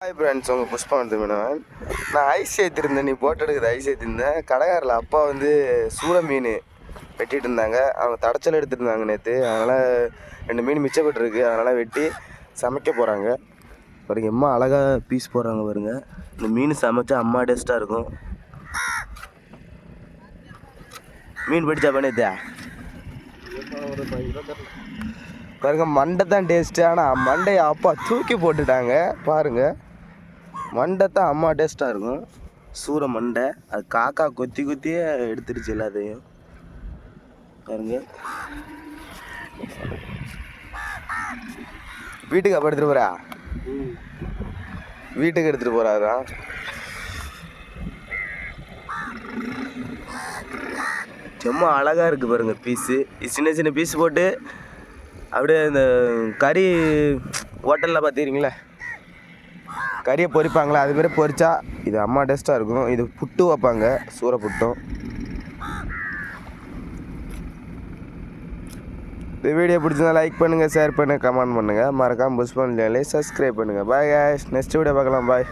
Hi friends உங்கள் புஷ்பா வந்து மீனவன் நான் ஐஸ் ஏற்றிருந்தேன் நீ போட்டு எடுக்கிற ஐஸ் ஏற்றிருந்தேன் கடைக்காரில் அப்பா வந்து சூட மீன் வெட்டிட்டு இருந்தாங்க. அவங்க தடச்சல் எடுத்துருந்தாங்க நேற்று அதனால் ரெண்டு மீன் மிச்சப்பட்டுருக்கு. அதனால் வெட்டி சமைக்க போகிறாங்க பாருங்க எம்மா அழகாக பீஸ் போடுறாங்க பாருங்க. இந்த மீன் சமைச்சா அம்மா டேஸ்ட்டாக இருக்கும். மீன் பிடிச்சா பண்ணியதா பாருங்க மண்டை தான் டேஸ்ட்டு ஆனால் மண்டையை அப்பா தூக்கி போட்டுட்டாங்க. பாருங்கள் மண்டை தான் அம்மா டேஸ்ட்டாக இருக்கும். சூற மண்டை அது காக்கா கொத்தி கொத்தியே எடுத்துருச்சு எல்லாத்தையும். பாருங்க. வீட்டுக்கு அப்போ எடுத்துகிட்டு போகிறா வீட்டுக்கு எடுத்துகிட்டு போகிறாரா செம்ம அழகாக இருக்குது பாருங்க பீஸு சின்ன சின்ன பீஸ் போட்டு அப்படியே இந்த கறி ஹோட்டலில் பார்த்துக்கிறீங்களே கறியை பொரிப்பாங்களே அது மாதிரி பொறிச்சா இது அம்மா டேஸ்ட்டாக இருக்கும். இது புட்டு வைப்பாங்க சூறை புட்டும். இந்த வீடியோ பிடிச்சிருந்தா லைக் பண்ணுங்கள் ஷேர் பண்ணுங்கள் கமெண்ட் பண்ணுங்கள் மறக்காமல் புஷ் பண்ணலையே சப்ஸ்கிரைப் பண்ணுங்கள் பாய் கேஷ் நெக்ஸ்ட் வீடியோ பார்க்கலாம். பாய்